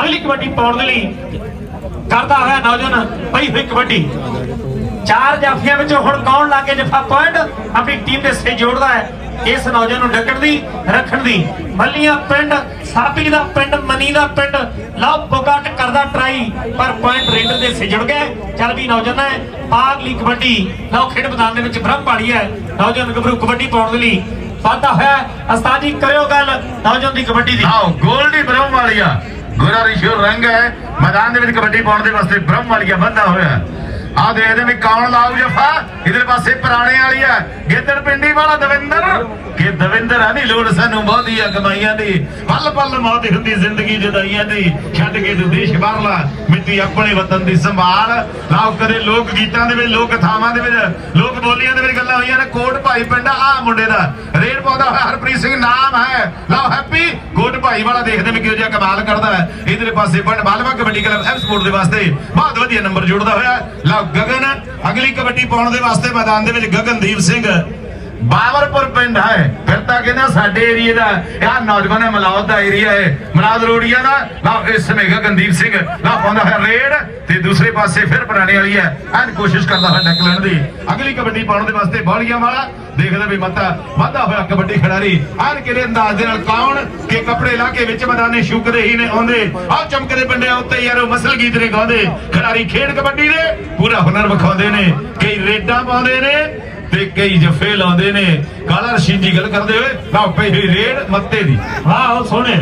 ਅਗਲੀ ਕਬੱਡੀ ਪਾਉਣ ਦੇ ਲਈ ਕਰਦਾ ਹੋਇਆ ਨੌਜਵਾਨ ਪਈ ਹੋਈ ਕਬੱਡੀ। ਚਾਰ ਜਾਫੀਆਂ ਵਿੱਚੋਂ ਹੁਣ ਕੌਣ ਲਾ ਜਫਾ ਪੁਆਇੰਟ? ਆਪਣੀ ਟੀਮ ਦੇ ਸੇ ਜੋੜਦਾ ਹੈ। ਇਸ ਨੌਜਵਾਨ ਨੂੰ ਡੱਕਣ ਦੀ, ਰੱਖਣ ਦੀ। ਮੱਲੀਆਂ ਪਿੰਡ, ਸਾਪੀ ਦਾ ਪਿੰਡ, ਮਨੀ ਦਾ ਪਿੰਡ, ਲਵ ਬੁਗਾਟ ਕਰਦਾ ਟਰਾਈ, ਪਰ ਪੁਆਇੰਟ ਰੇਡਰ ਦੇ ਸੇ ਗਏ ਚੱਲ ਵੀ ਨੌਜਵਾਨ ਹੈ ਪਾਗ ਕਬੱਡੀ ਲਓ ਖੇਡ ਮੈਦਾਨ ਦੇ ਵਿੱਚ ਬ੍ਰਹਮ ਪਾੜੀ ਹੈ। ਨੌਜਵਾਨ ਗੱਭਰੂ ਕਬੱਡੀ ਪਾਉਣ ਦੇ ਲਈ ਵਾਧਾ ਹੋਇਆ ਉਸਤਾਦ ਜੀ ਕਰਿਓ ਗੱਲ ਨੌਜਵਾਨ ਦੀ ਕਬੱਡੀ ਦੀ। ਆਓ, ਗੋਲਡੀ ਬ੍ਰਹਮ ਵਾਲੀਆ ਗੋਰਾ ਰਿਸ਼ੋ ਰੰਗ ਹੈ। ਮੈਦਾਨ ਦੇ ਵਿੱਚ ਕਬੱਡੀ ਪਾਉਣ ਦੇ ਵਾਸਤੇ ਬ੍ਰਹਮ ਵਾਲੀਆ ਬੰਦਾ ਹੋਇਆ ਆ ਦੇਖਦੇ ਵੀ ਕੌਣ ਲਾਊ ਜਫਾ? ਇਧਰ ਪਾਸੇ ਪੁਰਾਣੇ ਵਾਲੀ ਆ ਗਿੱਦੜ ਪਿੰਡੀ ਵਾਲਾ ਦਵਿੰਦਰ। ਕਿ ਦਵਿੰਦਰ ਆ, ਨਹੀਂ ਲੋੜ ਸਾਨੂੰ ਬਹੁਤੀਆਂ ਕਮਾਈਆਂ ਦੀ। ਪਲ ਪਲ ਮੌਤ ਹੁੰਦੀ ਜ਼ਿੰਦਗੀ ਜੁਦਾਈਆਂ ਦੀ। ਛੱਡ ਕੇ ਤੂੰ ਦੇਸ਼ ਬਾਹਰਲਾ। ਮਿੱਟੀ ਆਪਣੇ ਵਤਨ ਦੀ ਸੰਭਾਲ। ਲਾਓ ਕਦੇ ਲੋਕ ਗੀਤਾਂ ਦੇ ਵਿੱਚ, ਲੋਕ ਥਾਵਾਂ ਦੇ ਵਿੱਚ, ਲੋਕ ਬੋਲੀਆਂ ਦੇ ਵਿੱਚ ਗੱਲਾਂ ਹੋਈਆਂ ਨੇ। ਕੋਟ ਭਾਈ ਪਿੰਡ ਆ ਮੁੰਡੇ ਦਾ। ਰੇਡ ਪਾਉਂਦਾ ਹੋਇਆ, ਹਰਪ੍ਰੀਤ ਸਿੰਘ ਨਾਮ ਹੈ। ਲਓ, ਹੈਪੀ ਕੋਟ ਭਾਈ ਵਾਲਾ ਦੇਖਦੇ ਨੇ ਕਿਹੋ ਜਿਹਾ ਕਮਾਲ ਕਰਦਾ ਹੈ। ਇਧਰੇ ਪਾਸੇ ਪਿੰਡ Balwa kabaddi club F sport ਦੇ ਵਾਸਤੇ ਬਹੁਤ ਵਧੀਆ ਨੰਬਰ ਜੁੜਦਾ ਹੋਇਆ। ਲਓ, ਗਗਨ, ਅਗਲੀ ਕਬੱਡੀ ਪਾਉਣ ਦੇ ਵਾਸਤੇ ਮੈਦਾਨ ਦੇ ਵਿੱਚ ਗਗਨਦੀਪ ਸਿੰਘ। ਬਾਵਰਪੁਰ ਪਿੰਡ ਹੈ। ਫਿਰ ਤਾਂ ਕਹਿੰਦਾ ਸਾਡੇ ਏਰੀਏ ਦਾ ਇਹ ਨੌਜਵਾਨ ਹੈ ਮਲਾਉਦ ਦਾ ਏਰੀਆ ਹੈ। ਮਲਾਉਦ ਰੋੜੀਆ ਦਾ ਲਓ ਇਸ ਸਮੇਂ ਗਗਨਦੀਪ ਸਿੰਘ ਲਓ ਪਾਉਂਦਾ ਹੈ ਰੇਡ, ਤੇ ਦੂਸਰੇ ਪਾਸੇ ਫਿਰ ਪੁਰਾਣੇ ਵਾਲੀ ਹੈ। ਐਨ ਕੋਸ਼ਿਸ਼ ਕਰਦਾ ਹੈ ਡੱਕ ਲੈਣ ਦੀ। ਅਗਲੀ ਕਬੱਡੀ ਪਾਉਣ ਦੇ ਵਾਸਤੇ ਬਾਲੀਆਂ ਵਾਲਾ, ਦੇਖਦਾ ਵੀ ਮੱਤਾ ਵਾਧਾ ਹੋਇਆ ਕਬੱਡੀ ਖਿਡਾਰੀ। ਐਨ ਕਿਹੜੇ ਅੰਦਾਜ਼ ਦੇ ਨਾਲ ਕੌਣ ਕਿ ਕੱਪੜੇ ਲਾ ਕੇ ਵਿੱਚ ਮੈਦਾਨੇ ਸ਼ੁਕਦੇ ਹੀ ਨੇ ਆਉਂਦੇ। ਆ ਚਮਕਦੇ ਪਿੰਡਿਆਂ ਉੱਤੇ ਯਾਰ ਮਸਲ ਗੀਤ ਨੇ ਗਾਉਂਦੇ। ਖਿਡਾਰੀ ਖੇਡ ਕਬੱਡੀ ਦੇ, ਪੂਰਾ ਹੁਨਰ ਵਿਖਾਉਂਦੇ ਨੇ। ਕਈ ਰੇਡਾਂ ਪਾਉਂਦੇ ਨੇ ਤੇ ਕਈ ਜਫੇ ਲਾਉਂਦੇ ਨੇ। ਕਾਲਾ ਰਸ਼ੀਦ ਦੀ ਗੱਲ ਕਰਦੇ ਹੋਏ, ਨਾ ਪਈ ਹੋਈ ਰੇਡ ਮੱਤੇ ਦੀ। ਵਾਹ ਸੋਹਣੇ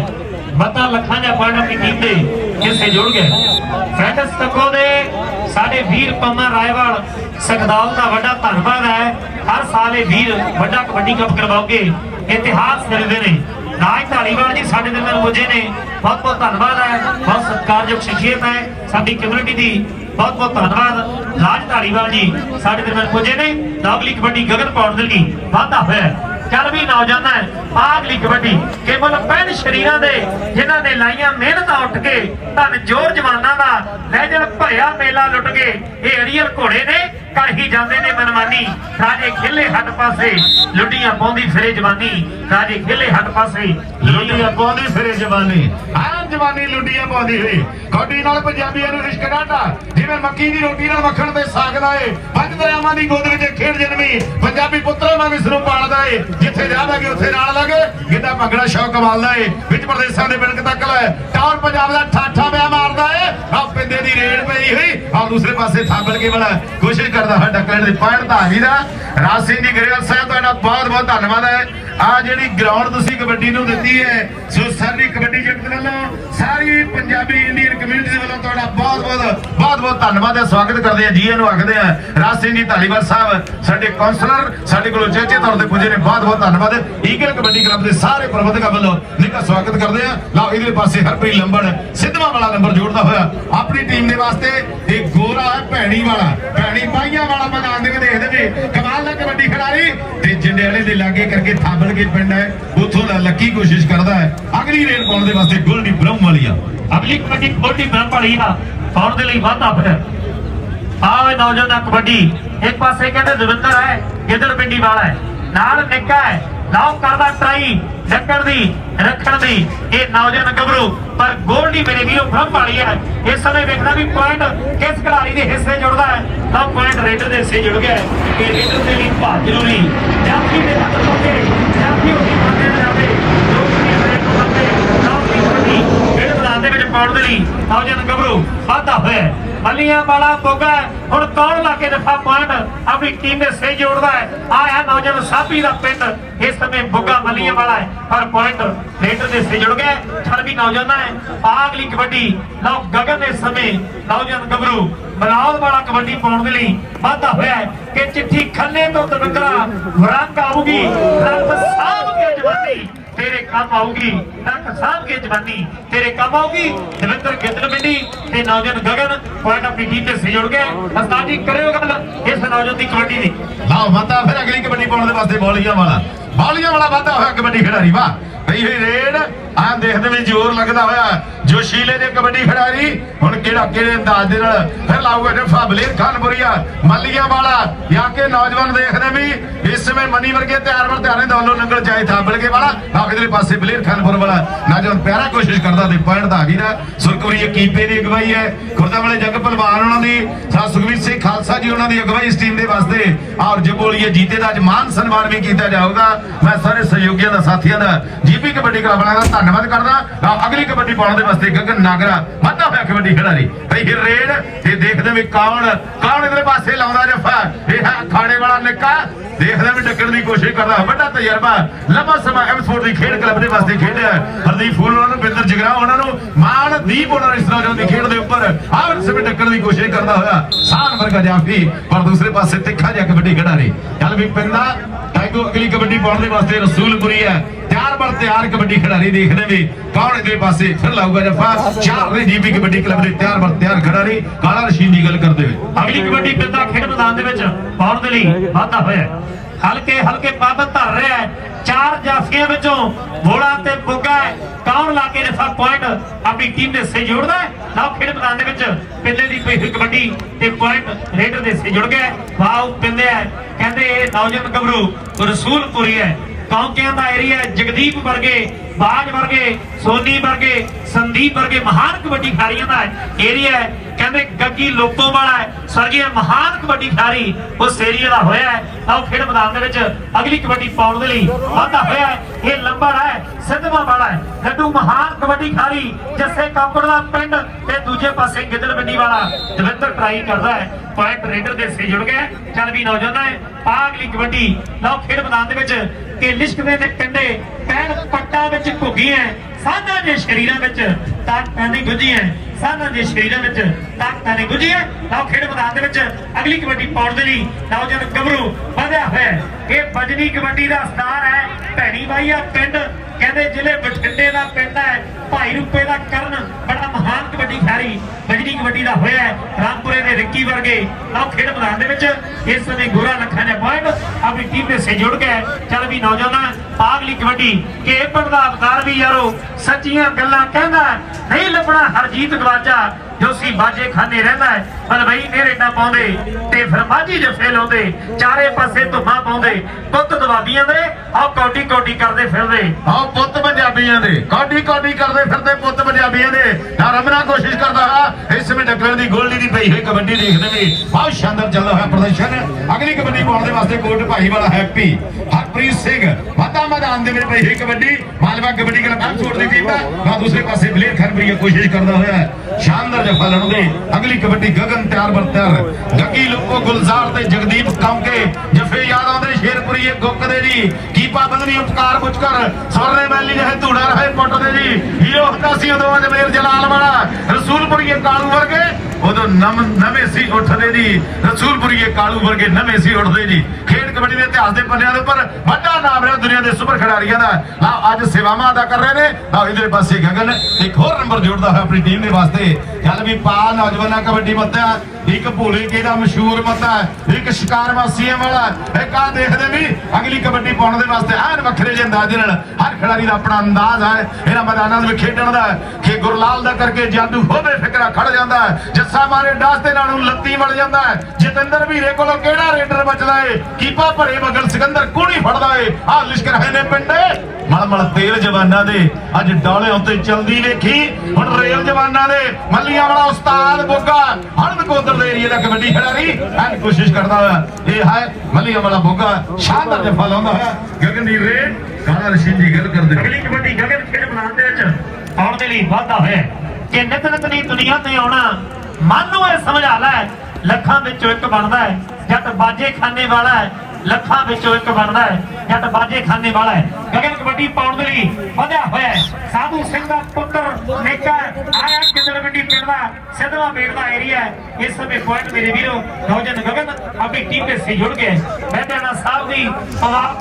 ਮਤਾ ਲੱਖਾਂ ਜਾਂ ਪੁਆਇੰਟ ਆਪਣੀ ਟੀਮ ਦੇ ਜੁੜ ਗਏ। ਫਰੈਂਡਸ ਤੱਕੋ ਦੇ ਸਾਡੇ ਵੀਰ ਪੰਮਾ ਰਾਏਵਾਲ, ਸਖਦਾਲ ਦਾ ਵੱਡਾ ਧੰਨਵਾਦ ਹੈ। ਹਰ ਸਾਲ ਇਹ ਵੀਰ ਵੱਡਾ ਕਬੱਡੀ ਕੱਪ ਕਰਵਾਓਗੇ। ਇਤਿਹਾਸ ਕਰਦੇ ਨੇ। ਰਾਜ ਢਾਲੀਵਾਲ ਜੀ ਸਾਡੇ ਦਿਲ ਨਾਲ ਪੁੱਜੇ ਨੇ। ਬਹੁਤ ਬਹੁਤ ਧੰਨਵਾਦ ਹੈ। ਬਹੁਤ ਸਤਿਕਾਰਯੋਗ ਸ਼ਖਸੀਅਤ ਹੈ ਸਾਡੀ ਕਮਿਊਨਿਟੀ ਦੀ। ਬਹੁਤ ਬਹੁਤ ਧੰਨਵਾਦ। ਰਾਜ ਢਾਲੀਵਾਲ ਜੀ, ਸਾਡੇ ਦਰਮਿਆਨ ਪੁੱਜੇ ਨੇ। ਦਾਗਲੀ ਕਬੱਡੀ ਗਗਨ ਪਾਉਣ ਦੇ ਵਾਧਾ ਹੋਇਆ। ਚੱਲ ਵੀ ਨੌਜਵਾਨਾਂ ਹੈ ਆਗਲੀ ਕਬੱਡੀ ਕੇਵਲ ਪੈਨ ਸ਼ਰੀਰਾਂ ਦੇ, ਜਿਨ੍ਹਾਂ ਨੇ ਲਾਈਆਂ ਮਿਹਨਤਾਂ ਉੱਠ ਕੇ। ਧਨ ਜੋਰ ਜਵਾਨਾਂ ਦਾ ਲੈਜਣ ਭਰਿਆ ਮੇਲਾ ਲੁੱਟ ਕੇ, ਇਹ ਅੜੀਅਲ ਘੋੜੇ ਨੇ। ਕਰ ਜਾਂਦੇ ਨੇ ਮਨਮਾਨੀ। ਰਾਜੇ ਖੇਲੇ ਹੱਟ ਪਾਸੇ, ਲੁੱਡੀਆਂ ਪਾਉਂਦੀ ਫਿਰੇ ਜਵਾਨੀ। ਰਾਜੇ ਖੇਲੇ ਹੱਟ ਪਾਸੇ, ਲੁੱਡੀਆਂ ਪਾਉਂਦੀ ਫਿਰੇ ਜਵਾਨੀ। ਆਹ ਜਵਾਨੀ ਲੁੱਡੀਆਂ ਪਾਉਂਦੀ ਹੋਈ ਕੋਡੀ ਨਾਲ ਪੰਜਾਬੀਆਂ ਨੂੰ ਰਿਸ਼ਕ ਡਾਟਾ ਜਿਵੇਂ ਮੱਕੀ ਦੀ ਰੋਟੀ ਨਾਲ ਮੱਖਣ ਤੇ ਸਾਗਦਾ ਏ ਪੰਜ ਦਰਿਆਵਾਂ ਦੀ ਗੋਦ ਵਿੱਚ ਖੇਡ ਜਨਮੀ। ਪੰਜਾਬੀ ਪੁੱਤਰਾਂ ਵਾਂਗ ਇਸ ਨੂੰ ਪਾਲਦਾ ਏ ਜਿੱਥੇ ਜਾ ਜਾਵਾਂਗੇ ਉੱਥੇ ਨਾਲ ਲਾਗੇ ਗਿੱਧਾ ਭੰਗੜਾ ਸ਼ੌਕ ਕਮਾਲਦਾ ਏ। ਵਿੱਚ ਪ੍ਰਦੇਸ਼ਾਂ ਦੇ ਬਿਲਕ ਤੱਕ ਲੈ ਟੌਰ ਪੰਜਾਬ ਦਾ ਠਾਠਾ ਦੀ ਰੇਡ ਪਈ ਹੋਈ। ਆ ਦੂਸਰੇ ਪਾਸੇ ਥਾਪੜ ਕੇ ਵਾਲਾ ਕੋਸ਼ਿਸ਼ ਕਰਦਾ ਹੈ ਡੱਕਣ ਦੀ ਪੁਆਇੰਟ ਧਾਵੀ ਦਾ। ਰਾਜ ਸਿੰਘ ਜੀ ਗਰੇਵਾਲ ਸਾਹਿਬ ਤੁਹਾਡਾ ਬਹੁਤ ਬਹੁਤ ਧੰਨਵਾਦ ਹੈ। ਆ ਜਿਹੜੀ ਗਰਾਊਂਡ ਤੁਸੀਂ ਕਬੱਡੀ ਨੂੰ ਦਿੱਤੀ ਹੈ, ਸੋ ਸਾਡੀ ਕਬੱਡੀ ਜਗਤ ਵੱਲੋਂ, ਸਾਰੀ ਪੰਜਾਬੀ ਇੰਡੀਅਨ ਕਮਿਊਨਿਟੀ ਵੱਲੋਂ ਤੁਹਾਡਾ ਬਹੁਤ ਬਹੁਤ ਬਹੁਤ ਬਹੁਤ ਧੰਨਵਾਦ ਹੈ। ਸਵਾਗਤ ਕਰਦੇ ਆ ਜੀ ਨੂੰ ਆਖਦੇ ਆ ਰਾਜ ਸਿੰਘ ਜੀ ਧਾਲੀਵਾਲ ਸਾਹਿਬ, ਸਾਡੇ ਕਾਉਂਸਲਰ ਸਾਡੇ ਕੋਲ ਚੇਚੇ ਤੌਰ ਤੇ ਪੁੱਜੇ ਨੇ, ਬਹੁਤ ਬਹੁਤ ਧੰਨਵਾਦ। ਈਗਲ ਕਬੱਡੀ ਕਲੱਬ ਦੇ ਸਾਰੇ ਪ੍ਰਬੰਧਕਾਂ ਵੱਲੋਂ ਨਿੱਘਾ ਸਵਾਗਤ ਕਰਦੇ ਆ ਲਓ ਇਹਦੇ ਪਾਸੇ ਹਰਪ੍ਰੀਤ ਲੰਬੜ, ਸਿੱਧਵਾਂ ਵਾਲਾ ਨੰਬਰ ਜੋੜਦਾ ਹੋਇਆ। ਆਪਣੀ ਟੀਮ ਦੇ ਵਾਸਤੇ ਇਹ ਗੋਰਾ ਹੈ, ਭੈਣੀ ਵਾਲਾ, ਭੈਣੀ ਪਾਈਆਂ ਵਾਲਾ ਮੈਦਾਨ ਦੇ ਦੇਖਦੇ ਨੇ। ਕਮਾਲ ਦਾ ਕਬੱਡੀ ਖਿਡਾਰੀ ਤੇ ਜੰਡਿਆਲੇ ਦੇ ਲਾਗੇ ਕਰਕੇ ਥਾਬਲ ਕੇ ਪਿੰਡ ਹੈ, ਉੱਥੋਂ ਦਾ ਲੱਕੀ ਕੋਸ਼ਿਸ਼ ਕਰਦਾ ਹੈ। ਅਗਲੀ ਰੇਡ ਪਾਉਣ ਦੇ ਵਾਸਤੇ ਗੋਲਡੀ ਬ੍ਰਹਮ ਵਾਲੀਆ ਅਗਲੀ ਕਬੱਡੀ ਕਬੱਡੀ ਮੈਂ ਪੜੀ ਆ ਪਾਉਣ ਦੇ ਲਈ ਵਾਧਾ ਫਿਰ ਆਵੇ ਨੌਜਵਾਨ ਦਾ ਕਬੱਡੀ। ਇੱਕ ਪਾਸੇ ਕਹਿੰਦੇ ਦਵਿੰਦਰ ਹੈ, ਗਿੱਦੜ ਪਿੰਡੀ ਵਾਲਾ ਹੈ। ਨਾਲ ਨਿੱਕਾ ਹੈ ਲਾਓ ਕਰਦਾ ਟਰਾਈ ਡੱਕਣ ਦੀ, ਰੱਖਣ ਦੀ। ਇਹ ਨੌਜਵਾਨ ਗੱਭਰੂ, ਪਰ ਗੋਲਡੀ ਮੇਰੇ ਵੀਰੋ ਬ੍ਰਹਮ ਵਾਲੀ ਹੈ। ਇਸ ਸਮੇਂ ਵੇਖਣਾ ਵੀ ਪੁਆਇੰਟ ਕਿਸ ਖਿਡਾਰੀ ਦੇ ਹਿੱਸੇ ਜੁੜਦਾ ਹੈ, ਤਾਂ ਪੁਆਇੰਟ ਰੇਡਰ ਦੇ ਹਿੱਸੇ ਜੁੜ ਗਿਆ ਹੈ। ਕਿ ਰੇਡਰ ਦੇ ਲਈ ਭਾਗ ਜ਼ਰੂਰੀ। ਜਾਫੀ ਦੇ ਤੱਕ ਪਹੁੰਚੇ ਜਾਫੀ ਪਾਉਣ ਦੇ ਲਈ ਨੌਜਵਾਨ ਗੱਭਰੂ ਵਾਧਾ ਹੋਇਆ ਹੈ। ਵਾਲਾ ਬੋਗਾ ਹੁਣ ਕੌਣ ਲਾ ਕੇ ਦਫਾ ਪੁਆਇੰਟ ਆਪਣੀ ਟੀਮ ਦੇ ਸੇ ਜੋੜਦਾ ਹੈ ਆਇਆ ਨੌਜਵਾਨ ਸਾਪੀ ਦਾ ਪਿੰਡ ਇਸ ਸਮੇਂ ਬੁੱਗਾ ਮੱਲੀਆਂ ਵਾਲਾ ਹੈ ਪਰ ਪੁਆਇੰਟ ਰੇਡਰ ਦੇ ਸੇ ਜੁੜ ਗਿਆ ਛੜ ਵੀ ਨੌਜਵਾਨ ਹੈ ਆਗਲੀ ਕਬੱਡੀ ਲਓ ਗਗਨ ਦੇ ਸਮੇਂ ਨੌਜਵਾਨ ਗੱਭਰੂ ਬਲਾਉਦ ਵਾਲਾ ਕਬੱਡੀ ਪਾਉਣ ਦੇ ਲਈ ਵਾਧਾ ਹੋਇਆ ਕਿ ਚਿੱਠੀ ਖੰਨੇ ਤੋਂ ਦਵਿੰਦਰਾ ਰੰਗ ਆਊਗੀ ਰੱਬ ਸਾਹਬ ਕੇ ਜਵਾਨੀ, ਤੇਰੇ ਕੰਮ ਆਊਗੀ ਰੱਖ ਸਾਹਬ ਕੇ ਜਵਾਨੀ, ਤੇਰੇ ਕੰਮ ਆਊਗੀ, ਦਵਿੰਦਰ ਗਿੱਦੜ ਪਿੰਡੀ ਤੇ ਨੌਜਵਾਨ ਗਗਨ ਪੁਆਇੰਟ ਆਪਣੀ ਟੀਮ ਤੇ ਸਹਿਯੋਗ ਗਏ ਉਸਤਾਦ ਜੀ, ਕਰਿਓ ਗੱਲ ਇਸ ਨੌਜਵਾਨ ਦੀ ਕਬੱਡੀ ਦੀ। ਲਓ ਮਾਤਾ ਫਿਰ ਅਗਲੀ ਕਬੱਡੀ ਪਾਉਣ ਦੇ ਵਾਸਤੇ ਬੋਲੀਆਂ ਵਾਲਾ। ਬੋਲੀਆਂ ਵਾਲਾ ਵਾਧਾ ਹੋਇਆ ਕਬੱਡੀ ਖਿਡਾਰੀ, ਵਾਹ। ਪਈ ਹੋਈ ਰੇਡ ਆਹ ਦੇਖਦੇ ਵੀ ਜ਼ੋਰ ਲੱਗਦਾ ਹੋਇਆ। ਜੋਸ਼ੀਲੇ ਦੇ ਕਬੱਡੀ ਖਿਡਾਰੀ, ਹੁਣ ਕਿਹੜਾ ਕਿਹੜੇ ਅੰਦਾਜ਼ ਦੇ ਨਾਲ ਫਿਰ ਲਾਊਗਾ ਜਫਾ ਬਲੇਰ ਖਾਨਪੁਰੀਆ ਮੱਲੀਆਂ ਵਾਲਾ ਜਾਂ ਕੇ ਨੌਜਵਾਨ ਦੇਖਦੇ ਵੀ ਇਸ ਸਮੇਂ ਮਨੀ ਵਰਗੇ ਤਿਆਰ ਵਰ ਧਿਆਨੇ ਦੌਲੋ ਨੰਗਲ ਜਾਏ ਥਾ ਬਲਗੇ ਵਾਲਾ। ਆਖਦੇ ਪਾਸੇ ਬਲੇਰ ਖਾਨਪੁਰ ਵਾਲਾ। ਨੌਜਵਾਨ ਪਿਆਰਾ ਕੋਸ਼ਿਸ਼ ਕਰਦਾ ਤੇ ਪੁਆਇੰਟ ਦਾ ਵੀ ਨਾ। ਸੁਰਕਵਰੀ ਕੀਪੇ ਦੀ ਅਗਵਾਈ ਹੈ। ਖੁਰਦਾ ਵਾਲੇ ਜੱਗ ਪਹਿਲਵਾਨ ਉਹਨਾਂ ਦੀ, ਸਾ ਸੁਖਵੀਰ ਸਿੰਘ ਖਾਲਸਾ ਜੀ ਉਹਨਾਂ ਦੀ ਅਗਵਾਈ ਇਸ ਟੀਮ ਦੇ ਵਾਸਤੇ। ਔਰ ਜਬੋਲੀਏ ਜੀਤੇ ਦਾ ਅੱਜ ਮਾਨ ਸਨਮਾਨ ਵੀ ਕੀਤਾ ਜਾਊਗਾ। ਮੈਂ ਸਾਰੇ ਸਹਿਯੋਗੀਆਂ ਦਾ ਸਾਥੀਆਂ ਦਾ। ਜੀਪੀ ਕਬੱਡੀ ਕਲੱਬ ਵਾਲਿਆਂ ਦਾ ਧੰਨਵਾਦ ਕਰਦਾ। ਅਗਲੀ ਕਬੱਡੀ ਪਾਉਣ ਦੇ ਵਾਸਤੇ ਗਗਨ ਨਾਗਰਾ, ਵਾਧਾ ਹੋਇਆ ਕਬੱਡੀ ਖਿਡਾਰੀ। ਭਈ ਇਹ ਰੇਡ ਤੇ ਦੇਖਦੇ ਵੀ ਕੌਣ ਕੌਣ ਇਧਰੇ ਪਾਸੇ ਲਾਉਂਦਾ ਜੱਫਾ? ਇਹ ਹੈ ਵਾਲਾ ਨਿੱਕਾ। ਦੇਖਦੇ ਵੀ ਡੱਕਣ ਦੀ ਕੋਸ਼ਿਸ਼ ਕਰਦਾ। ਵੱਡਾ ਤਜਰਬਾ। ਲੰਮਾ ਸਮਾਂ ਐਮ ਦੀ ਖੇਡ ਕਲੱਬ ਦੇ ਵਾਸਤੇ ਖੇਡਿਆ। ਹਰਦੀਪ ਫੂਲ ਉਹਨਾਂ ਨੂੰ, ਬਿੰਦਰ ਜਗਰਾ ਉਹਨਾਂ ਨੂੰ ਮਾਨ ਦੀਪ ਉਹਨਾਂ ਇਸ ਤਰ੍ਹਾਂ ਦੀ ਖੇਡ ਦੇ ਉੱਪਰ। ਆਹ ਸਮੇਂ ਡੱਕਣ ਦੀ ਕੋਸ਼ਿਸ਼ ਕਰਦਾ ਹੋਇਆ। ਸਾਨ ਵਰਗਾ ਜਾਫੀ ਪਰ ਦੂਸਰੇ ਪਾਸੇ ਤਿੱਖਾ ਜਿਹਾ ਕਬੱਡੀ ਖਿਡਾਰੀ। ਚੱਲ ਵੀ ਪਿੰਦਾ। ਟਾਈਗੋ ਅਗਲੀ ਕਬੱਡੀ ਪਾਉਣ ਦੇ ਵਾਸਤੇ ਰਸੂਲਪੁਰੀ ਹੈ। ਤਿਆਰ ਬਰ ਤਿਆਰ ਕਬੱਡੀ ਖਿਡਾਰੀ ਦੇਖਦੇ ਵੀ ਕੌਣ ਇਹਦੇ ਪਾਸੇ ਫਿਰ ਲਾਊਗਾ ਜਫਾ? ਚਾਰ ਨੇ ਜੀਪੀ ਕਬੱਡੀ ਕਲੱਬ ਦੇ ਤਿਆਰ ਬਰ ਤਿਆਰ ਖਿਡਾਰੀ। ਕਾਲਾ ਰਸ਼ੀਦ ਦੀ ਗੱਲ ਕਰਦੇ ਹੋਏ। ਅਗਲੀ ਕਬੱਡੀ ਪਿੰਦਾ ਖੇਡ ਮੈਦਾਨ ਦੇ ਵਿੱਚ ਪਾਉਣ ਦੇ ਲਈ ਵਾਧਾ ਹੋਇਆ ਹੈ। ਹਲਕੇ ਹਲਕੇ ਪਾਬੰਦ ਧਰ ਰਿਹਾ ਹੈ। ਚਾਰ ਜਾਫੀਆਂ ਵਿੱਚੋਂ ਭੋਲਾ ਤੇ ਬੁੱਗਾ ਹੈ। ਕੌਣ ਲਾ ਕੇ ਜਫਾ ਪੁਆਇੰਟ ਆਪਣੀ ਟੀਮ ਦੇ ਸੇ ਜੋੜਦਾ ਹੈ। ਲਓ ਖੇਡ ਮੈਦਾਨ ਦੇ ਵਿੱਚ ਪਿੰਦੇ ਦੀ ਪਈ ਹੋਈ ਕਬੱਡੀ ਤੇ ਪੁਆਇੰਟ ਰੇਡਰ ਦੇ ਸੇ ਜੁੜ ਗਿਆ ਹੈ। ਵਾਓ ਪਿੰਦੇ ਹੈ। ਕਹਿੰਦੇ ਇਹ ਨੌਜਵਾਨ ਗੱਭਰੂ ਰਸੂਲਪੁਰੀ ਹੈ। ਕੌਂਕਿਆਂ ਦਾ ਏਰੀਆ ਜਗਦੀਪ ਵਰਗੇ, ਬਾਜ ਵਰਗੇ, ਸੋਨੀ ਵਰਗੇ, ਸੰਦੀਪ ਵਰਗੇ, ਮਹਾਨ ਕਬੱਡੀ ਖਿਡਾਰੀਆਂ ਦਾ ਏਰੀਆ ਕਹਿੰਦੇ ਗੱਗੀ ਲੋਕੋ ਵਾਲਾ ਹੈ ਮਹਾਨ ਕਬੱਡੀ ਖਿਡਾਰੀ ਉਸ ਏਰੀਆ ਦਾ ਹੋਇਆ ਹੈ। ਖੇਡ ਮੈਦਾਨ ਦੇ ਵਿੱਚ ਅਗਲੀ ਕਬੱਡੀ ਪਾਉਣ ਦੇ ਲਈ ਵਾਧਾ ਹੋਇਆ ਇਹ ਲੰਬੜ ਹੈ, ਸਿੱਧਵਾ ਵਾਲਾ ਹੈ। ਲੱਡੂ ਮਹਾਨ ਕਬੱਡੀ ਖਿਡਾਰੀ ਜੱਸੇ ਕਾਪੜ ਦਾ ਪਿੰਡ ਤੇ ਦੂਜੇ ਪਾਸੇ ਗਿੱਦੜਬਿੰਦੀ ਵਾਲਾ ਦਵਿੰਦਰ ਟਰਾਈ ਕਰਦਾ ਹੈ। ਪੁਆਇੰਟ ਰੇਡਰ ਦੇ ਸੇ ਜੁੜ ਗਿਆ ਚੱਲ ਵੀ ਨੌਜਵਾਨਾਂ ਹੈ। ਆਹ ਅਗਲੀ ਕਬੱਡੀ। ਲਓ ਖੇਡ ਮੈਦਾਨ ਦੇ ਵਿੱਚ ਕਿ ਲਿਸ਼ਕਦੇ ਨੇ ਕੰਡੇ ਪੈਣ ਪੱਟਾਂ ਵਿੱਚ ਘੁੱਗੀਆਂ ਸਾਧਾਂ ਦੇ ਸ਼ਰੀਰਾਂ ਵਿੱਚ ਤਾਕਤਾਂ ਦੀ ਗੁੱਜੀਆਂ ਸਾਧਾਂ ਦੇ ਸ਼ਰੀਰਾਂ ਵਿੱਚ ਤਾਕਤਾਂ ਦੀ ਗੁੱਜੀਆਂ ਲਓ ਖੇਡ ਮੈਦਾਨ ਦੇ ਵਿੱਚ ਅਗਲੀ ਕਬੱਡੀ ਪਾਉਣ ਦੇ ਲਈ ਨੌਜਵਾਨ ਗੱਭਰੂ ਵਧਿਆ ਹੋਇਆ ਇਹ ਬਜਨੀ ਕਬੱਡੀ ਦਾ ਸਟਾਰ ਹੈ ਭੈਣੀ ਬਾਈਆ ਪਿੰਡ, ਕਹਿੰਦੇ ਜ਼ਿਲ੍ਹੇ ਬਠਿੰਡੇ ਦਾ ਪਿੰਡ ਹੈ ਭਾਈ ਰੂਪੇ ਦਾ ਕਰਨ ਬੜਾ ਮਹਾਨ ਕਬੱਡੀ ਖਿਡਾਰੀ ਬਜਨੀ ਕਬੱਡੀ ਦਾ ਹੋਇਆ ਰਾਮਪੁਰੇ ਦੇ ਰਿੱਕੀ ਵਰਗੇ ਲਓ ਖੇਡ ਮੈਦਾਨ ਦੇ ਵਿੱਚ। ਇਸ ਸਮੇਂ ਗੋਰਾ ਲੱਖਾਂ ਨੇ ਪੁਆਇੰਟ ਆਪਣੀ ਟੀਮ ਦੇ ਸੇ ਜੁੜ ਗਿਆ ਚੱਲ ਵੀ ਨੌਜਵਾਨਾਂ ਪਾਗਲੀ ਕਬੱਡੀ। ਕਿ ਦਾ ਅਵਤਾਰ ਵੀ ਯਾਰੋ, ਸੱਚੀਆਂ ਗੱਲਾਂ ਕਹਿੰਦਾ ਨਹੀਂ ਲੱਭਣਾ ਹਰਜੀਤ ਗਵਾਜਾ ਜੋ ਬਾਜੇ ਖਾਨੇ ਰਹਿੰਦਾ ਹੈ। ਪਰ ਬਈ ਪਾਉਂਦੇ ਤੇ ਫਿਰ ਮਾਝੀ ਜਫੇ ਲਾਉਂਦੇ ਚਾਰੇ ਪਾਸੇ ਧੁੰਮਾਂ ਪਾਉਂਦੇ। ਪੁੱਤ ਦਵਾਬੀਆਂ ਦੇ, ਆਹ ਕੌਡੀ ਕੌਡੀ ਕਰਦੇ ਫਿਰਦੇ। ਆਹ ਪੁੱਤ ਪੰਜਾਬੀਆਂ ਦੇ, ਕੌਡੀ ਕੌਡੀ ਕਰਦੇ ਫਿਰਦੇ ਪੁੱਤ ਪੰਜਾਬੀਆਂ ਦੇ। ਨਾ ਰਮਨਾ ਕੋਸ਼ਿਸ਼ ਕਰਦਾ ਹਾਂ। ਇਸ ਸਮੇਂ ਡੱਕਰ ਦੀ ਗੋਲਡੀ ਦੀ ਪਈ ਹੋਈ ਕਬੱਡੀ ਦੇਖਦੇ ਵੀ ਬਹੁਤ ਸ਼ਾਨਦਾਰ ਚੱਲਦਾ ਹੋਇਆ ਪ੍ਰਦਰਸ਼ਨ। ਅਗਲੀ ਕਬੱਡੀ ਪਾਉਣ ਦੇ ਵਾਸਤੇ ਕੋਟ ਭਾਈ ਵਾਲਾ ਹੈਪੀ। ਹਰਪ੍ਰੀਤ ਸਿੰਘ। ਵਾਧਾ ਮੈਦਾਨ ਦੇ ਵਿੱਚ ਪਈ ਹੋਈ ਕਬੱਡੀ। ਮਾਲਵਾ ਕਬੱਡੀ ਕਲੱਬ ਐਪਸੋਰਟ ਦੀ ਟੀਮ ਦਾ ਨਾ ਦੂਸਰੇ ਪਾਸੇ ਬਲੇਰ ਖਰਬਰੀਆ ਕੋਸ਼ਿਸ਼ ਕਰਦਾ ਹੋਇਆ ਸ਼ਾਨਦਾਰ ਜਫਾ ਲੜਨ ਅਗਲੀ ਕਬੱਡੀ ਗਗਨ ਤਿਆਰ ਬਰ ਤਿਆਰ ਗੱਗੀ ਲੁੱਕੋ ਗੁਲਜ਼ਾਰ ਤੇ ਜਗਦੀਪ ਕੌਂਕੇ। ਜਫੇ ਯਾਦ ਆਉਂਦੇ ਸ਼ੇਰਪੁਰੀ ਇਹ ਗੁੱਕ ਦੇ ਜੀ। ਕੀਪਾ ਬਦਨੀ ਉਪਕਾਰ ਕੁਝ ਸਵਰਨੇ ਮੈਲੀ ਜਿਹੇ ਧੂੜਾ ਰਹੇ ਪੁੱਟ ਦੇ ਜੀ। ਹੀਰੋ ਹੁੰਦਾ ਉਦੋਂ ਅਜਮੇਰ ਜਲਾਲ ਵਾਲਾ ਰਸੂਲਪੁਰੀਏ ਕਾਲੂ ਵਰਗੇ। ਉਦੋਂ ਨਵੇਂ ਸੀ ਉੱਠਦੇ ਜੀ। ਰਸੂਲਪੁਰੀਏ ਕਾਲੂ ਵਰਗੇ ਨਵੇਂ ਸੀ ਉੱਠਦੇ ਜੀ। ਖੇਡ ਕਬੱਡੀ ਦੇ ਇਤਿਹਾਸ ਦੇ ਪੰਨਿਆਂ ਦੇ ਉੱਪਰ ਵੱਡਾ ਨਾਮ ਰਿਹਾ ਦੁਨੀਆ ਦੇ ਸੁਪਰ ਖਿਡਾਰੀਆਂ ਦਾ। ਲਓ, ਅੱਜ ਸੇਵਾਵਾਂ ਅਦਾ ਕਰ ਰਹੇ ਨੇ। ਲਓ ਇਧਰ ਪਾਸੇ ਗਗਨ, ਇੱਕ ਹੋਰ ਨੰਬਰ ਜੋੜਦਾ ਹੋਇਆ ਆਪਣੀ ਟੀਮ ਦੇ ਵਾਸਤੇ। ਚੱਲ ਵੀ ਪਾ ਨੌਜਵਾਨਾਂ ਕਬੱਡੀ ਮੱਤਾ ਇੱਕ ਭੋਲੇ ਕੇ ਦਾ ਮਸ਼ਹੂਰ ਮੱਤਾ ਇੱਕ ਸ਼ਿਕਾਰ ਵਾਸੀਆਂ ਵਾਲਾ। ਇੱਕ ਆ ਦੇਖਦੇ ਵੀ ਅਗਲੀ ਕਬੱਡੀ ਪਾਉਣ ਦੇ ਵਾਸਤੇ ਐਨ ਵੱਖਰੇ ਜਿਹੇ ਅੰਦਾਜ਼ ਨਾਲ ਹਰ ਖਿਡਾਰੀ ਦਾ ਆਪਣਾ ਅੰਦਾਜ਼ ਹੈ। ਇਹਨਾਂ ਮੈਦਾਨਾਂ ਦੇ ਵਿੱਚ ਖੇਡਣ ਦਾ ਕਿ ਗੁਰਲਾਲ ਦਾ ਕਰਕੇ ਜਾਦੂ ਹੋਵੇ ਫਿਕਰਾ ਖੜ ਜਾਂਦਾ ਜੱਸਾ ਮਾਰੇ ਡਾਸ ਦੇ ਨਾਲ ਨੂੰ ਲੱਤੀ ਵੜ ਜਾਂਦਾ ਜਤਿੰਦਰ ਵੀਰੇ ਕੋਲੋਂ ਕਿਹੜਾ ਰੇਡਰ ਬਚਦਾ ਏ? ਕੀਪਾ ਭਰੇ ਮਗਰ ਸਿਕੰਦਰ ਕੋਣੀ ਫੜਦਾ ਏ? ਆ ਲਿਸ਼ਕਰ ਹੈ ਨੇ ਪਿੰਡੇ। ਮਲ ਤੇਲ ਜਵਾਨਾਂ ਦੇ, ਅੱਜ ਡੋਲੇ ਉੱਤੇ ਚਲਦੀ ਵੇਖੀ। ਹੁਣ ਰੇਲ ਜਵਾਨਾਂ ਦੇ, ਮੱਲੀਆਂ ਵਾਲਾ ਉਸਤਾਦ ਬੋਗਾ ਹਣਦ ਕੋਦਰ ਦੇ ਏਰੀਏ ਦਾ ਕਬੱਡੀ ਖਿਡਾਰੀ ਐਨ ਕੋਸ਼ਿਸ਼ ਕਰਦਾ ਹੋਇਆ ਇਹ ਹੈ ਮੱਲੀਆਂ ਵਾਲਾ ਬੋਗਾ ਸ਼ਾਨਦਾਰ ਜਫਾ ਲਾਉਂਦਾ ਹੋਇਆ ਗਗਨਦੀਪ ਰੇ ਕਾਲਾ ਰਸ਼ੀਦ ਦੀ ਗੱਲ ਕਰਦੇ ਅਗਲੀ ਕਬੱਡੀ ਗਗਨ ਖੇਡ ਮੈਦਾਨ ਦੇ ਵਿੱਚ ਆਉਣ ਦੇ ਲਈ ਵਾਧਾ ਹੋਇਆ ਕਿ ਨਿਤ ਨਿਤ ਦੀ ਦੁਨੀਆ ਤੇ ਆਉਣਾ ਮਨ ਨੂੰ ਇਹ ਸਮਝਾ ਲੈ ਲੱਖਾਂ ਵਿੱਚੋਂ ਇੱਕ ਬਣਦਾ ਹੈ। ਜੱਟ ਬਾਜੇ ਖਾਨੇ ਵਾਲਾ ਹੈ ਲੱਖਾਂ ਵਿੱਚੋਂ ਇੱਕ ਬਣਦਾ ਹੈ ਜੱਟ ਬਾਜੇ ਖਾਨੇ ਵਾਲਾ ਹੈ। ਗਗਨ ਕਬੱਡੀ ਪਾਉਣ ਦੇ ਲਈ ਵਧਿਆ ਹੋਇਆ ਹੈ। ਸਾਧੂ ਸਿੰਘ ਦਾ ਪੁੱਤਰ ਨੇਕਾ ਆਇਆ ਕਿਦੜ ਮੰਡੀ ਪਿੰਡ ਦਾ? ਸਿੱਧਵਾ ਬੇੜ ਦਾ ਏਰੀਆ ਹੈ। ਇਸ ਸਮੇਂ ਪੁਆਇੰਟ ਮੇਰੇ ਵੀਰੋ ਨੌਜਨ ਗਗਨ ਆਪਣੀ ਟੀਮ ਦੇ ਸੇ ਜੁੜ ਗਏ ਮੈਦਾਨਾ ਸਾਹਿਬ ਦੀ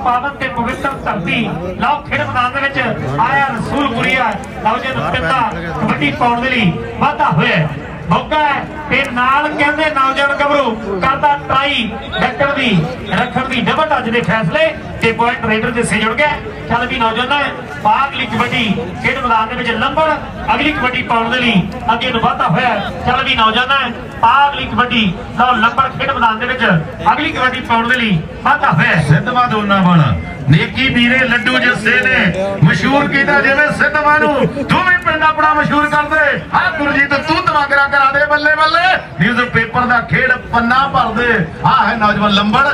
ਪਾਵਨ ਤੇ ਪਵਿੱਤਰ ਧਰਤੀ ਲਓ ਖੇਡ ਮੈਦਾਨ ਦੇ ਵਿੱਚ ਆਇਆ ਰਸੂਲਪੁਰੀਆ ਨੌਜਨ ਪਿੰਡਾ ਕਬੱਡੀ ਪਾਉਣ ਦੇ ਲਈ ਵਾਧਾ ਹੋਇਆ ਮੌਕਾ ਹੈ। ਤੇ ਨਾਲ ਕਹਿੰਦੇ ਨੌਜਵਾਨ ਗੱਭਰੂ, ਕਰਦਾ ਟਰਾਈ ਡੱਕਣ ਦੀ, ਰੱਖਣ ਦੀ ਡਬਲ ਟੱਚ ਦੇ ਫੈਸਲੇ ਤੇ ਪੁਆਇੰਟ ਰੇਡਰ ਦੇ ਸੇ ਜੁੜ ਗਿਆ। ਚੱਲ ਵੀ ਨੌਜਵਾਨ ਬਾਗ ਲਈ ਕਬੱਡੀ ਖੇਡ ਮੈਦਾਨ ਦੇ ਵਿੱਚ ਲੰਬੜ, ਅਗਲੀ ਕਬੱਡੀ ਪਾਉਣ ਦੇ ਲਈ ਅੱਗੇ ਨੂੰ ਵਧਦਾ ਹੋਇਆ ਚੱਲ ਵੀ ਨੌਜਵਾਨ ਬਾਗ ਲਈ ਕਬੱਡੀ ਲਓ ਲੰਬੜ ਖੇਡ ਮੈਦਾਨ ਦੇ ਵਿੱਚ ਅਗਲੀ ਕਬੱਡੀ ਪਾਉਣ ਦੇ ਲਈ ਵਧਦਾ ਹੋਇਆ ਸਿੱਧਵਾ ਦੋਨਾ ਵਾਲਾ। ਨੇਕੀ ਵੀਰੇ ਲੱਡੂ ਜੱਸੇ ਨੇ, ਮਸ਼ਹੂਰ ਕੀਤਾ ਜਿਵੇਂ ਸਿੱਧਵਾ ਨੂੰ ਤੂੰ ਪਿੰਡ ਆਪਣਾ ਮਸ਼ਹੂਰ ਕਰ ਆ ਗੁਰਜੀਤ ਤੂੰ ਕਰਾ ਦੇ ਬੱਲੇ ਬੱਲੇ। ਨਿਊਜ਼ ਪੇਪਰ ਦਾ ਖੇਡ ਪੰਨਾ ਭਰਦੇ। ਆਹ ਹੈ ਨੌਜਵਾਨ ਲੰਬੜ।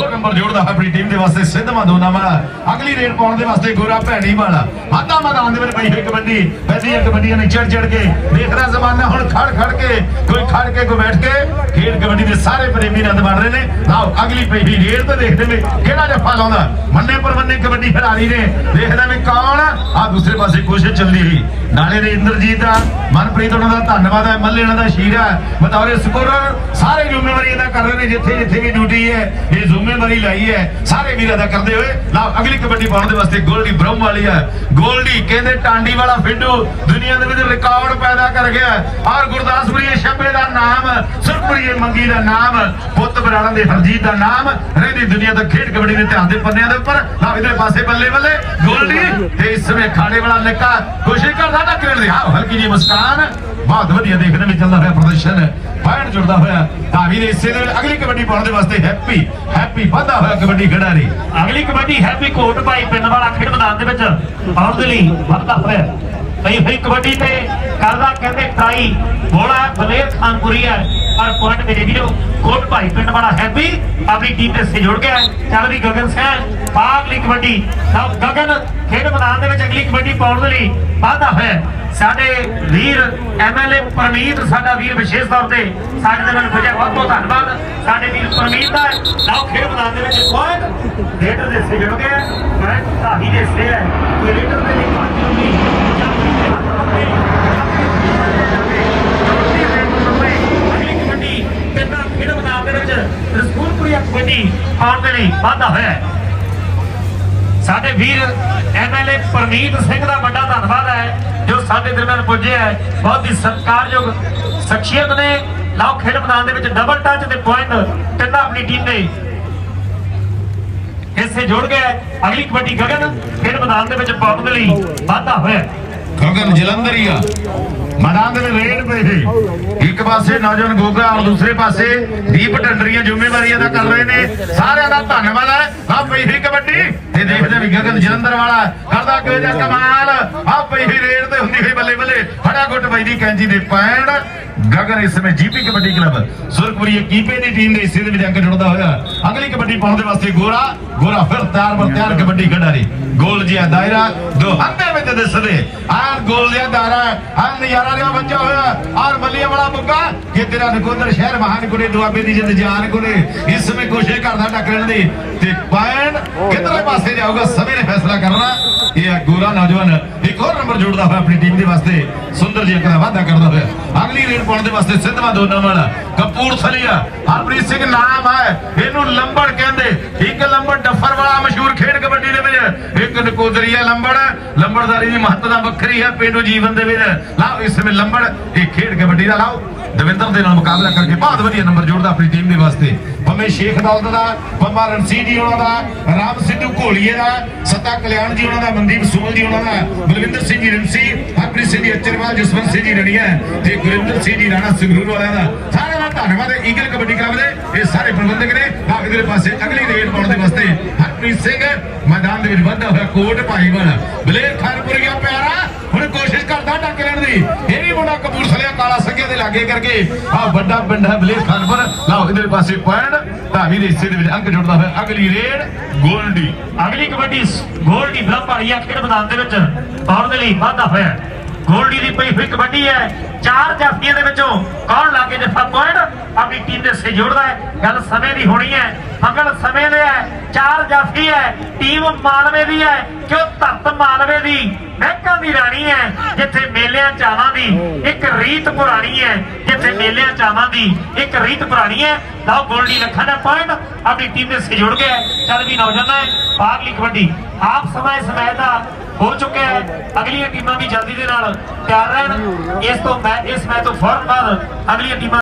ਇੱਕ ਨੰਬਰ ਜੋੜਦਾ ਹੈ ਆਪਣੀ ਟੀਮ ਦੇ ਵਾਸਤੇ ਸਿੱਧਵਾ ਦੋਨਾ ਵਾਲਾ ਅਗਲੀ ਰੇਡ ਪਾਉਣ ਦੇ ਵਾਸਤੇ ਗੋਰਾ ਭੈਣੀ ਵਾਲਾ। ਮਾਤਾ ਮੈਦਾਨ ਦੇ ਵਿੱਚ ਪਈ ਹੋਈ ਕਬੱਡੀ। ਪੈਦੀ ਕਬੱਡੀਆਂ ਨੇ ਚੜ ਚੜ ਕੇ ਦੇਖਦਾ ਜ਼ਮਾਨਾ ਹੁਣ ਖੜ ਖੜ ਕੇ, ਕੋਈ ਖੜ ਕੇ, ਕੋਈ ਬੈਠ ਕੇ ਖੇਡ ਕਬੱਡੀ ਦੇ ਸਾਰੇ ਪ੍ਰੇਮੀ ਨੰਦ ਮਾਣ ਰਹੇ ਨੇ। ਲਓ, ਅਗਲੀ ਪਈ ਹੋਈ ਰੇਡ ਤੇ ਦੇਖਦੇ ਨੇ ਕਿਹੜਾ ਜੱਫਾ ਲਾਉਂਦਾ। ਮੰਨੇ ਪਰਮੰਨੇ ਕਬੱਡੀ ਖਿਡਾਰੀ ਨੇ। ਦੇਖਦਾ ਵੀ ਕੌਣ? ਆ ਦੂਸਰੇ ਪਾਸੇ ਕੋਸ਼ਿਸ਼ ਚੱਲਦੀ ਰਹੀ। ਨਾਲੇ ਦੇ ਇੰਦਰਜੀਤ ਦਾ, ਮਨਪ੍ਰੀਤ ਉਹਨਾਂ ਦਾ ਧੰਨਵਾਦ ਹੈ, ਮੱਲੇ ਉਹਨਾਂ ਦਾ ਸ਼ੀਰਾ ਬਤੌਰੇ ਸਕੋਰਰ ਸਾਰੇ ਜ਼ਿੰਮੇਵਾਰੀ ਅਦਾ ਕਰ ਰਹੇ ਨੇ ਜਿੱਥੇ ਜਿੱਥੇ ਵੀ ਡਿਊਟੀ ਹੈ, ਇਹ ਜ਼ਿੰਮੇਵਾਰੀ ਲਾਈ ਹੈ। ਸਾਰੇ ਵੀਰ ਅਦਾ ਕਰਦੇ ਹੋਏ। ਲਓ, ਅਗਲੀ ਕਬੱਡੀ ਪਾਉਣ ਦੇ ਵਾਸਤੇ ਗੋਲਡੀ ਬ੍ਰਹਮ ਵਾਲੀ ਹੈ। ਗੋਲਡੀ ਕਹਿੰਦੇ ਟਾਂਡੀ ਵਾਲਾ ਫਿੱਡੂ ਦੁਨੀਆ ਦੇ ਵਿੱਚ ਰਿਕਾਰਡ ਪੈਦਾ ਕਰ ਗਿਆ ਔਰ ਗੁਰਦਾਸਪੁਰੀਏ ਛੱਬੇ ਦਾ ਨਾਮ ਸੁਰਪੁਰੀਏ ਮੰਗੀ ਦਾ ਨਾਮ, ਪੁੱਤ ਬਰਾੜਾ ਦੇ ਹਰਜੀਤ ਦਾ ਨਾਮ, ਰਹਿੰਦੀ ਦੁਨੀਆ ਦਾ ਖੇਡ ਕਬੱਡੀ ਦੇ ਇਤਿਹਾਸ ਦੇ ਪੰਨਿਆਂ ਦੇ ਉੱਪਰ। ਲਓ ਇਧਰ ਪਾਸੇ ਬੱਲੇ ਬੱਲੇ, ਗੋਲਡੀ ਤੇ ਇਸ ਸਮੇਂ ਖਾੜੇ ਵਾਲਾ ਨਿੱਕਾ। ਕੋਸ਼ਿਸ਼ ਕਰਦਾ ਨਾ ਕਿਰਨ ਦੀ ਹਾਂ ਹਲਕੀ ਜੀ ਮੁਸਕਾਨ। ਬਹੁਤ ਵਧੀਆ ਦੇਖਣ ਵਿੱਚ ਚੱਲਦਾ ਹੋਇਆ ਪ੍ਰਦਰਸ਼ਨ। ਬਾਹਰ ਜੁੜਦਾ ਹੋਇਆ ਧਾਵੀ ਦੇ ਇਸੇ ਦੇ ਅਗਲੀ ਕਬੱਡੀ ਪਾਉਣ ਦੇ ਵਾਸਤੇ ਹੈਪੀ ਹੈਪੀ ਵਾਧਾ ਹੋਇਆ ਕਬੱਡੀ ਖਿਡਾਰੀ। ਅਗਲੀ ਕਬੱਡੀ ਹੈਪੀ ਕੋਟ ਭਾਈ ਪਿੰਡ ਵਾਲਾ ਖੇਡ ਮੈਦਾਨ ਦੇ ਵਿੱਚ ਆਉਣ ਦੇ ਲਈ ਵਧਦਾ ਹੋਇਆ। ਪਈ ਹੋਈ ਕਬੱਡੀ ਤੇ ਕਰਦਾ ਕਹਿੰਦੇ ਟਰਾਈ। ਬੋਲਾ ਬਲੇਰ ਖਾਨਪੁਰੀ ਹੈ, ਪਰ ਪੁਆਇੰਟ ਮੇਰੇ ਵੀਰੋ, ਕੋਟ ਭਾਈ ਪਿੰਡ ਵਾਲਾ ਹੈਪੀ ਆਪਣੀ ਟੀਮ ਦੇ ਸੇ ਜੁੜ ਗਿਆ ਚੱਲ ਵੀ ਗਗਨ ਸਿੰਘ ਅਗਲੀ ਕਬੱਡੀ। ਸਭ ਗਗਨ ਖੇਡ ਮੈਦਾਨ ਦੇ ਵਿੱਚ ਅਗਲੀ ਕਬੱਡੀ ਪਾਉਣ ਦੇ ਲਈ ਵਾਧਾ ਹੋਇਆ। ਸਾਡੇ ਵੀਰ ਐਮਐਲਏ ਪਰਮੀਤ, ਸਾਡਾ ਵੀਰ ਵਿਸ਼ੇਸ਼ ਤੌਰ ਤੇ ਸਾਡੇ ਦੇ ਨਾਲ ਪੁੱਜਿਆ ਬਹੁਤ ਬਹੁਤ ਧੰਨਵਾਦ। ਸਾਡੇ ਵੀਰ ਪਰਮੀਤ ਦਾ ਲਾਓ, ਖੇਡ ਮੈਦਾਨ ਦੇ ਵਿੱਚ ਪੁਆਇੰਟ ਰੇਡਰ ਦੇ ਸੇ ਜੁੜ ਗਿਆ ਮੈਂ ਧਾਹੀ ਦੇ ਸੇ ਹੈ ਕੋਈ ਰੇਡਰ ਦੇ ਲਈ ਪੰਜ ਹੋਗੀ ਕਬੱਡੀ ਤਿੰਨਾਂ ਦੇ ਰਸੂਲਪੁਰੀਆ ਕਬੱਡੀ ਪਾਉਣ ਦੇ ਲਈ ਵਾਧਾ ਹੋਇਆ ਹੈ। ਸਾਡੇ ਵੀਰ ਐਮਐਲਏ ਪਰਮੀਤ ਸਿੰਘ ਦਾ ਵੱਡਾ ਧੰਨਵਾਦ ਹੈ। ਜੋ ਸਾਡੇ ਦਰਮਿਆਨ ਪੁੱਜੇ ਹੈ, ਬਹੁਤ ਹੀ ਸਤਿਕਾਰਯੋਗ ਸ਼ਖਸੀਅਤ ਨੇ ਲਾਓ ਖੇਡ ਮੈਦਾਨ ਦੇ ਵਿੱਚ ਡਬਲ ਟੱਚ ਤੇ ਪੁਆਇੰਟ ਤਿੰਨਾਂ ਆਪਣੀ ਟੀਮ ਦੇ ਹਿੱਸੇ ਜੁੜ ਗਏ ਅਗਲੀ ਕਬੱਡੀ ਗਗਨ ਖੇਡ ਮੈਦਾਨ ਦੇ ਵਿੱਚ ਪਾਉਣ ਦੇ ਲਈ ਵਾਧਾ ਹੋਇਆ ਗਗਨ ਜਲੰਧਰੀਆ ਮੈਦਾਨ ਦੇ ਰੇਡ ਪਈ ਇੱਕ ਪਾਸੇ ਨੌਜਵਾਨ ਗੋਗਾ ਔਰ ਦੂਸਰੇ ਪਾਸੇ ਦੀਪ ਢੰਡਰੀਆਂ ਜ਼ਿੰਮੇਵਾਰੀਆਂ ਦਾ ਕਰ ਰਹੇ ਨੇ। ਸਾਰਿਆਂ ਦਾ ਧੰਨਵਾਦ ਹੈ। ਆ ਪਈ ਕਬੱਡੀ। ਤੇ ਦੇਖਦੇ ਵੀ ਗਗਨ ਜਲੰਧਰ ਵਾਲਾ ਕਰਦਾ ਕੋਈ ਜਾਂ ਕਮਾਲ। ਆ ਪਈ ਰੇਡ ਤੇ ਹੁੰਦੀ ਹੋਈ ਬੱਲੇ ਬੱਲੇ। ਫੜਾ ਗੁੱਟ ਪਈ ਦੀ ਪੈਣ। ਗਗਨ ਇਸ ਸਮੇਂ ਜੀਪੀ ਕਬੱਡੀ ਕਲੱਬ ਸੁਰਪੁਰੀ ਕੀਪੇ ਦੀ ਟੀਮ ਦੇ ਹਿੱਸੇ ਦੇ ਵਿੱਚ ਅੰਕ ਜੁੜਦਾ ਹੋਇਆ। ਅਗਲੀ ਕਬੱਡੀ ਪਾਉਣ ਦੇ ਵਾਸਤੇ ਗੋਰਾ। ਗੋਰਾ ਫਿਰ ਤਿਆਰ ਬਰ ਤਿਆਰ ਕਬੱਡੀ ਖਿਡਾਰੀ। ਗੋਲ ਜਿਹਾ ਦਾਇਰਾ ਦੋ ਹੰਦੇ ਵਿੱਚ ਦਿਸਦੇ। ਆਰ ਗੋਲ ਜਿਹਾ ਦਾਇਰਾ ਆ ਨਜ਼ਾਰਾ ਜਿਹਾ ਬੱਚਾ ਹੋਇਆ। ਆਰ ਬੱਲੀਆਂ ਵਾਲਾ ਮੁੱਗਾ। ਕਿ ਤੇਰਾ ਨਕੋਦਰ ਸ਼ਹਿਰ ਮਹਾਨ ਗੁਰੇ ਦੁਆਬੇ ਦੀ ਜਿੰਦ ਜਾਨ ਗੁਰੇ ਇਸ ਸਮੇਂ ਕੋਸ਼ਿਸ਼ ਕਰਦਾ ਟੱਕਰਨ ਦੀ। ਤੇ ਪਾਇਣ ਕਿਧਰਲੇ ਪਾਸੇ ਜਾਊਗਾ ਸਮੇਂ ਨੇ ਫੈਸਲਾ ਕਰਨਾ। ਇਹ ਹੈ ਗੋਰਾ ਨੌਜਵਾਨ ਇੱਕ ਹੋਰ ਨੰਬਰ ਜੋੜਦਾ ਹੋਇਆ ਆਪਣੀ ਟੀਮ ਦੇ ਵਾਸਤੇ। ਸੁੰਦਰ ਜੀ ਅੰਕ ਦਾ ਵਾਅਦਾ ਕਰਦਾ ਹੋਇਆ। ਅਗਲੀ ਰੇਡ ਪਾਉਣ ਦੇ ਵਾਸਤੇ ਸਿੱਧਵਾ ਦੋਨਾਂ ਵਾਲਾ ਕਪੂਰਥਲੀਆ ਹਰਪ੍ਰੀਤ ਸਿੰਘ ਨਾਮ ਹੈ। ਇਹਨੂੰ ਲੰਬੜ ਕਹਿੰਦੇ। ਇੱਕ ਲੰਬੜ ਡੱਫਰ ਵਾਲਾ ਮਸ਼ਹੂਰ ਖੇਡ ਕਬੱਡੀ ਦੇ ਵਿੱਚ। ਇੱਕ ਨਕੋਦਰੀਆ ਲੰਬੜ। ਲੰਬੜਦਾਰੀ ਦੀ ਮਹੱਤਤਾ ਵੱਖਰੀ ਹੈ, ਪਿੰਡੂ ਜੀਵਨ ਦੇ ਵਿੱਚ। ਲਾਓ, ਇਸ ਸਮੇਂ ਲੰਬੜ, ਇਹ ਖੇਡ ਕਬੱਡੀ ਦਾ। ਲਾਓ, ਦਵਿੰਦਰ ਦੇ ਨਾਲ ਮੁਕਾਬਲਾ ਕਰਕੇ ਬਹੁਤ ਵਧੀਆ ਨੰਬਰ ਜੋੜਦਾ ਆਪਣੀ ਟੀਮ ਦੇ ਵਾਸਤੇ। ਪੰਮੇ ਸ਼ੇਖ ਦੌਲਤ ਦਾ, ਪੰਮਾ ਰਣਸੀ ਜੀ ਉਹਨਾਂ ਦਾ, ਰਾਮ ਸਿੱਧੂ ਘੋਲੀਏ ਦਾ, ਸਤਾ ਕਲਿਆਣ ਜੀ ਉਹਨਾਂ ਦਾ, ਮਨਦੀਪ ਸੁਮਲ ਜੀ ਉਹਨਾਂ ਦਾ, ਬਲਵਿੰਦਰ ਸਿੰਘ ਜੀ ਰਣਸੀ ਹਰਪ੍ਰੀਤ ਸਿੰਘ ਜੀ ਅਚਰਵਾਲ ਜਸਵੰਤ ਸਿੰਘ ਜੀ ਰਣੀਆ ਤੇ ਗੁਰਿੰਦਰ ਸਿੰਘ ਜੀ ਰਾਣਾ ਸੰਗਰੂਰ ਵਾਲਿਆਂ ਦਾ ਸਾਰਿਆਂ ਦਾ ਧੰਨਵਾਦ ਈਗਲ ਕਬੱਡੀ ਕਲੱਬ ਦੇ ਇਹ ਸਾਰੇ ਪ੍ਰਬੰਧਕ ਨੇ। ਆਹ ਦੇ ਪਾਸੇ ਅਗਲੀ ਰੇਡ ਪਾਉਣ ਦੇ ਵਾਸਤੇ ਹਰਪ੍ਰੀਤ ਸਿੰਘ ਮੈਦਾਨ ਦੇ ਵਿੱਚ ਵੱਧਦਾ ਹੋਇਆ ਕੋਟ ਭਾਈਵਾਲ। ਬਲੇਰ ਖਾਨਪੁਰ ਗਿਆ ਪਿਆਰਾ। ਹੁਣ ਕੋਸ਼ਿਸ਼ ਕਰਦਾ ਟੱਕ ਲੈਣ ਦੀ। ਇਹ ਵੀ ਮੁੰਡਾ ਕਪੂਰਥਲੇ ਕਾਲਾ ਸੰਘਿਆ ਦੇ ਲਾਗੇ ਕਰਕੇ ਆ ਵੱਡਾ ਪਿੰਡ ਹੈ ਬਲੇਰ ਖਾਨਪੁਰ ਲਓ ਇਧਰਲੇ ਪਾਸੇ ਪੈਣ ਧਾਵੀ ਦੇ ਹਿੱਸੇ ਦੇ ਵਿੱਚ ਅੰਕ ਜੁੜਦਾ ਹੋਇਆ। ਅਗਲੀ ਰੇਡ, ਗੋਲਡੀ। ਅਗਲੀ ਕਬੱਡੀ ਗੋਲਡੀ ਬ੍ਰਹਮਪਾੜੀਆ ਖੇਡ ਮੈਦਾਨ ਦੇ ਵਿੱਚ। ਪਾਉਣ ਦੇ ਲਈ ਵਾਧਾ ਹੋਇਆ। ਗੋਲਡੀ ਦੀ ਪਈ ਹੋਈ ਕਬੱਡੀ ਹੈ। ਚਾਰ ਜਾਫੀਆਂ ਦੇ ਵਿੱਚੋਂ ਕੌਣ ਲਾਗੇ ਜੱਫਾ ਪੁਆਇੰਟ? ਆਪਣੀ ਟੀਮ ਦੇ ਸੇ ਜੋੜਦਾ ਹੈ। ਗੱਲ ਸਮੇਂ ਦੀ ਹੋਣੀ ਹੈ। ਮੰਗਲ ਸਮੇਂ ਦੇ ਹੈ। ਚਾਰ ਜਾਫੀ ਹੈ। ਟੀਮ ਮਾਲਵੇ ਦੀ ਹੈ। ਕਿਉਂ ਧਰਤ ਮਾਲਵੇ ਦੀ? ਮਹਿਕਾਂ ਦੀ ਰਾਣੀ ਹੈ। ਜਿੱਥੇ ਮੇਲਿਆਂ ਚਾਵਾਂ ਦੀ ਇੱਕ ਰੀਤ ਪੁਰਾਣੀ ਹੈ। ਜਿੱਥੇ ਮੇਲਿਆਂ ਚਾਵਾਂ ਦੀ ਇੱਕ ਰੀਤ ਪੁਰਾਣੀ ਹੈ। ਲਓ, ਗੋਲਡੀ ਲੱਖਾਂ ਦਾ ਪੁਆਇੰਟ। ਆਪਣੀ ਟੀਮ ਦੇ ਸੇ ਜੁੜ ਗਿਆ ਚੱਲ ਵੀ ਨੌਜਵਾਨਾਂ ਹੈ ਬਾਹਰਲੀ ਕਬੱਡੀ। ਆਪ ਸਮਾਂ ਇਸ ਮੈਚ ਦਾ ਹੋ ਚੁੱਕਿਆ ਹੈ। ਅਗਲੀਆਂ ਟੀਮਾਂ ਵੀ ਜਲਦੀ ਦੇ ਨਾਲ ਤਿਆਰ ਰਹਿਣ। ਇਸ ਤੋਂ ਮੈਂ ਇਸ ਮੈਚ ਤੋਂ ਫੌਰਨ ਬਾਅਦ ਅਗਲੀਆਂ ਟੀਮਾਂ